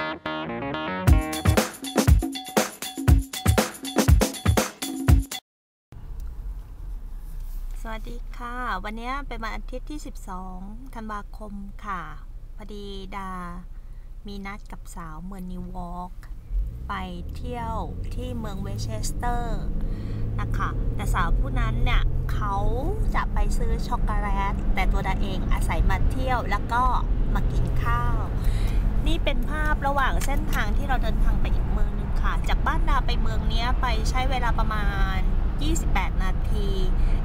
สวัสดีค่ะ วันนี้เป็นวันอาทิตย์ที่ 12 ธันวาคมค่ะ พอดีดา มีนัดกับสาวเมืองนิวอร์กไปเที่ยวที่เมืองเวสเชสเตอร์นะคะ แต่สาวผู้นั้นเนี่ยเขาจะไปซื้อช็อกโกแลต แต่ตัวดาเองอาศัยมาเที่ยวแล้วก็มากินข้าว นี่เป็นภาพระหว่างเส้นทางที่เราเดินทางไปอีกเมืองหนึ่งค่ะ จากบ้านดาไปเมืองเนี้ยไปใช้เวลาประมาณ 28 นาที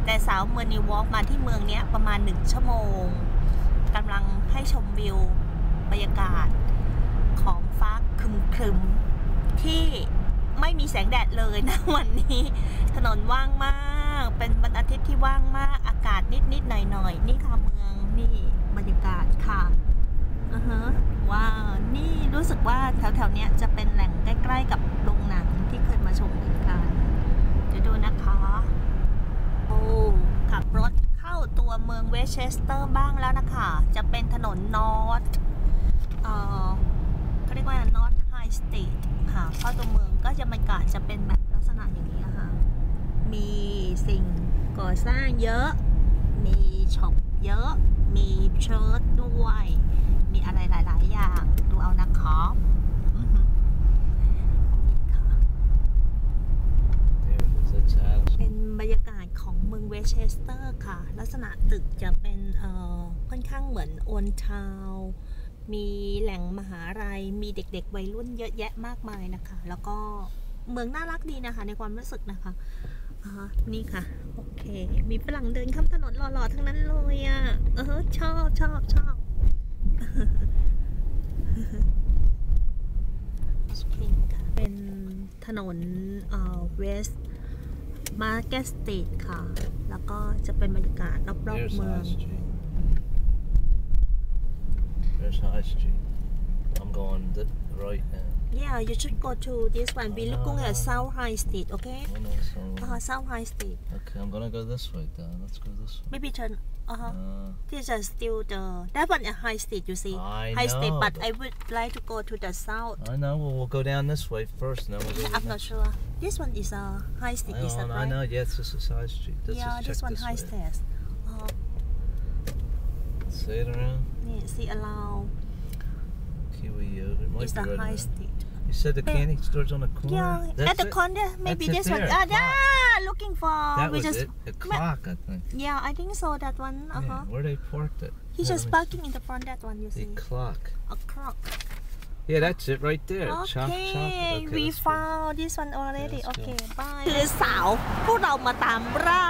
แต่สาวเมืองนิวอร์กมาที่เมืองเนี้ยประมาณ 1 ชั่วโมงกำลังให้ชมวิวบรรยากาศของฟ้าครึมๆที่ไม่มีแสงแดดเลยนะวันนี้ ถนนว่างมาก เป็นวันอาทิตย์ที่ว่างมากอากาศนิดๆหน่อยๆนี่ค่ะเมืองนี่บรรยากาศค่ะ อือฮะว้าว นี่รู้สึกว่าแถวๆเนี้ยจะเป็นแหล่งใกล้ ๆ กับโรงหนังที่เคยมาชมเหมกันเดี๋ยวดูนะคะ โอ้ขับรถเข้าตัวเมืองเวสเชสเตอร์บ้างแล้วนะคะ จะเป็นถนนนอร์ทเอ่อเขาเรียกว่านอร์ทไฮสตรีทค่ะเข้าตัวเมืองก็จะบรรยากาศจะเป็นแบบลักษณะอย่างนี้นะคะมีสิ่งก่อสร้างเยอะ มีช็อปเยอะ มีเชิร์ตด้วย มีอะไรหลาย ๆ อย่าง ดูเอานะคะอือหือค่ะ There it is. That's Adams. เป็นบรรยากาศของเมืองเวสเชสเตอร์ค่ะ ลักษณะตึกจะเป็นเอ่อค่อนข้างเหมือนโอนทาวมีแหล่งมหาลัย มีเด็ก ๆ วัยรุ่นเยอะแยะมากมายนะคะ แล้วก็เมืองน่ารักดีนะคะ ในความรู้สึกนะคะอ่านี่ค่ะ โอเค มีฝรั่งเดินข้ามถนนหล่อๆ ทั้งนั้นเลยอะ เออชอบชอบชอบโอ เคค่ะเป็นถนนเอ่อเวสมาร์เก็ตสตรีทค่ะ แล้วก็จะเป็นบรรยากาศรอบ There's ๆเมือง High Street. There's High Street. I'm going th- right now. Yeah you should go to this one we looking at South High Street okay Oh, no, so, uh, South High Street okay, I'm gonna go this way then. Let's go this way. maybe turn uh huh Uh, this is still the that one is High Street you see I High Street know, but but- I would like to go to the south I know. Well, we'll go down this way first, and then we'll go. I'm not sure this one is a High Street I is that know, I right know. Yes, this is High Street. Let's yeah just this one High way. Street uh, See it around. นี่ see around Kiwi yogurt. Might is be the right High around. Street You said the candy store's on the corner. Yeah, That's at the it? corner, maybe That's it this one. there, Ah, clock. Yeah, looking for. That we was just, it. A clock, I think. Yeah, I think so. That one. Uh Yeah, huh. where they parked it. He's Yeah, just let me parking in the front. That one you see. see. The clock. A clock. Yeah, that's it right there. Chop, chop. Okay, Okay, we let's go. found this one already. Let's go. Okay, bye. คือสาวพวกเรามาตามร่า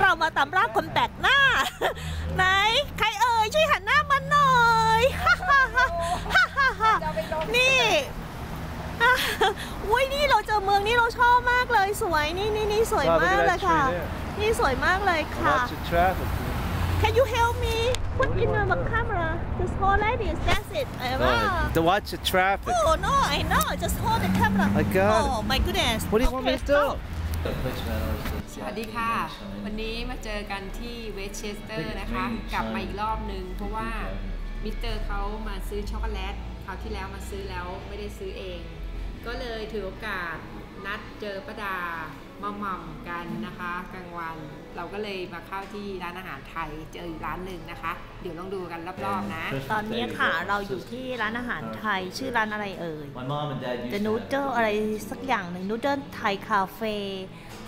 เรามาตามร่าคนแปลกหน้า ไหน ใครเอ่ยช่วยหันหน้ามาหน่อย ฮ่าฮ่าฮ่าฮ่าฮ่าฮ่านี่ อะอุ้ยนี่เราเจอเมืองนี้เราชอบมากเลยสวยนี่นี่นี่สวย Wow, look มาก at เลย that ค่ะ tree there. นี่สวยมากเลยค่ะ Lots of traffic. Can you help me put What do you in want the to do? camera just hold like this that's it เออว่า Oh, to watch the traffic. Oh no I know just hold the camera I got it. Oh my goodness What do you want me Okay, to do? stop. สวัสดีค่ะ วันนี้มาเจอกันที่เวสเชสเตอร์นะคะ กลับมาอีกรอบนึง เพราะว่ามิสเตอร์เขามาซื้อช็อกโกแลตคราวที่แล้วมาซื้อแล้วไม่ได้ซื้อเอง ก็เลยถือโอกาสนัดเจอป้าดามาหม่ำกันนะคะ กลางวัน เราก็เลยมาเข้าที่ร้านอาหารไทยเจออีกร้านหนึ่งนะคะเดี๋ยวลองดูกันรอบๆนะ ตอนนี้ค่ะเราอยู่ที่ร้านอาหารไทยชื่อร้านอะไรเอ่ย My mom and dad used The to have Noodle อะไรสักอย่างหนึ่ง Noodle Thai Cafe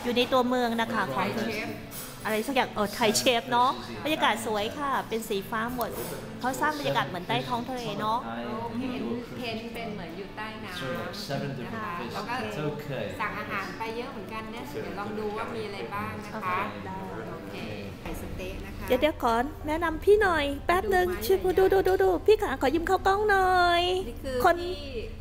อยู่ในตัวเมืองนะคะของ Thai Chef อะไรสักอย่างเออไทยเชฟเนาะบรรยากาศสวยค่ะ เป็นสีฟ้าหมดเขาสร้างบรรยากาศเหมือนใต้ท้องทะเลเนาะเพ้นเพ้นเป็นเหมือนอยู่ใต้น้ Sort of like ำ seven นะ different คะ fish. แล้วก็ It's okay. สั่งอาหารไปเยอะเหมือนกันเนี่ยเดี๋ยวลองดูว่ามีอะไรบ้างนะคะโอเคไข่ สเต๊ะนะคะ เดี๋ยวเดี๋ยวก่อนแนะนำพี่หน่อย แป๊บหนึ่งดูไหมช่วยดูดูดูดูพี่ขาขอยืมเข้ากล้องหน่อย นี่คือคนที่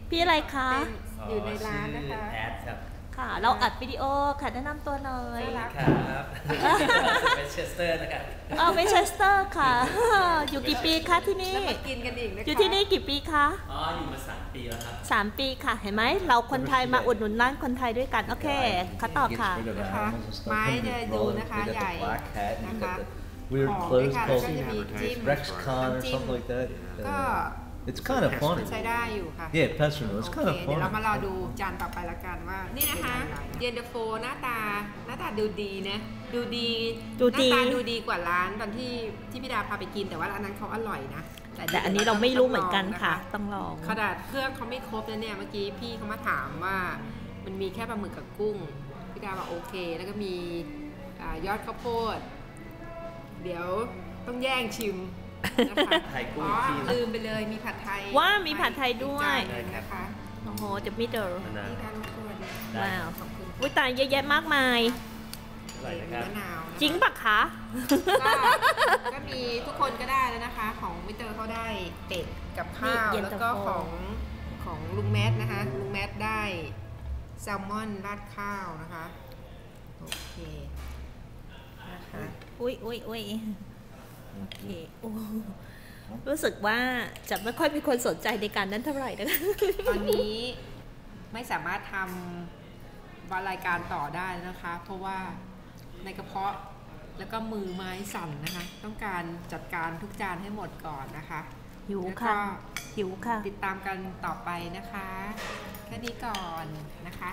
พี่อะไรคะ เป็นอยู่ในร้านนะคะ แอดครับ ค่ะ เราอัดวิดีโอค่ะแนะนำตัวหน่อยน่ารักครับเป็นเชสเตอร์นะครับเออเวสเชสเตอร์ค่ะ อยู่กี่ปีคะที่นี่ แล้วมากินกันอีกนะคะอยู่ที่นี่กี่ปีคะ อ๋อ อยู่มาสามปีแล้วครับสามปีค่ะ เห็นไหม เราคนไทยมาอุดหนุนร้านคนไทยด้วยกัน โอเคเขาต่อค่ะ นะคะไม้จะดูนะคะใหญ่นะคะ Weird หอมด้วย clothes ค่ะแล้ว called ก็จะมีจิ้ม Rexcon or น้ำจิ้ม something like that. ก็ It's kind of funny. ใช้ได้อยู่ค่ะ Yeah, personal. โอ It's เค kind of เดี๋ยวเรา funny. มารอดูจานต่อไปละกันว่านี่นะคะเย็นตาโฟหน้าตาหน้าตาดูดีนะ ดูดีดูดี หน้าตาดูดีกว่าร้านตอนที่ที่พี่ดาพาไปกินแต่ว่าร้านนั้นเขาอร่อยนะแต่อันนี้เราไม่รู้เหมือนกันค่ะ ต้ต้อองงลลอองงนะคะขนาดเครื่องเขาไม่ครบนะเนี่ยเมื่อกี้พี่เขามาถามว่า มันมีแค่ปลาหมึกกับกุ้งพี่ดาบอกโอเค แล้วก็มีอายอดข้าวโพด เดี๋ยวต้องแย่งชิมนะคะ ไทยกุ้งอ๋อที่ลืมไปเลยมีผัดไทยว่ามีผัดไทยด้วยอีกจานหนึ่งนะคะโอ้โหจะมิเตอร์มะนาวนี่ค่ะรบกวนว้าวขอบคุณวิตายเยอะแยะมากมายอร่อยนะครับมะนาวนะคะจริงปะคะก็ก็มีทุกคนก็ได้แล้วนะคะ ของมิสเตอร์เขาได้เป็ดกับข้าวนี่เย็นแล้วตาโฟก็ของของลุงแมทนะคะลุงแมทได้แซลมอนราดข้าวนะคะ โอเคนะคะอุ้ยอุ้ยอุ้ย โอเคโอ้รู้สึกว่าจะไม่ค่อยมีคนสนใจในการนั้นเท่าไหร่นะคะตอนนี้ไม่สามารถทำรายการต่อได้แล้วนะคะ เพราะว่าในกระเพาะแล้วก็มือไม้สั่นนะคะ ต้องการจัดการทุกจานให้หมดก่อนนะคะหิวแล้วค่ะก็หิวค่ะ ติดตามกันต่อไปนะคะ แค่นี้ก่อนนะคะ